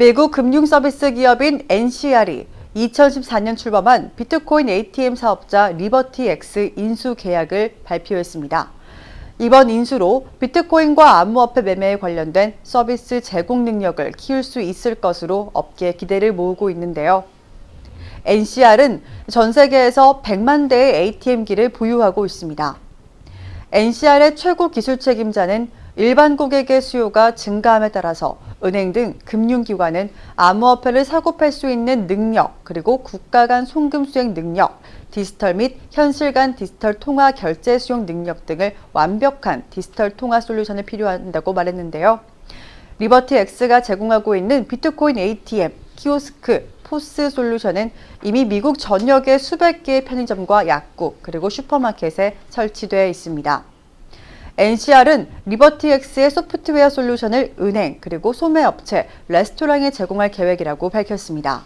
미국 금융 서비스 기업인 NCR이 2014년 출범한 비트코인 ATM 사업자 리버티 X 인수 계약을 발표했습니다. 이번 인수로 비트코인과 암호화폐 매매에 관련된 서비스 제공 능력을 키울 수 있을 것으로 업계 기대를 모으고 있는데요. NCR은 전 세계에서 100만 대의 ATM기를 보유하고 있습니다. NCR의 최고 기술 책임자는 일반 고객의 수요가 증가함에 따라서 은행 등 금융기관은 암호화폐를 사고 팔 수 있는 능력, 그리고 국가 간 송금 수행 능력, 디지털 및 현실 간 디지털 통화 결제 수용 능력 등을 완벽한 디지털 통화 솔루션을 필요한다고 말했는데요. 리버티 X가 제공하고 있는 비트코인 ATM, 키오스크, 포스 솔루션은 이미 미국 전역의 수백 개의 편의점과 약국, 그리고 슈퍼마켓에 설치되어 있습니다. NCR은 리버티엑스의 소프트웨어 솔루션을 은행, 그리고 소매업체, 레스토랑에 제공할 계획이라고 밝혔습니다.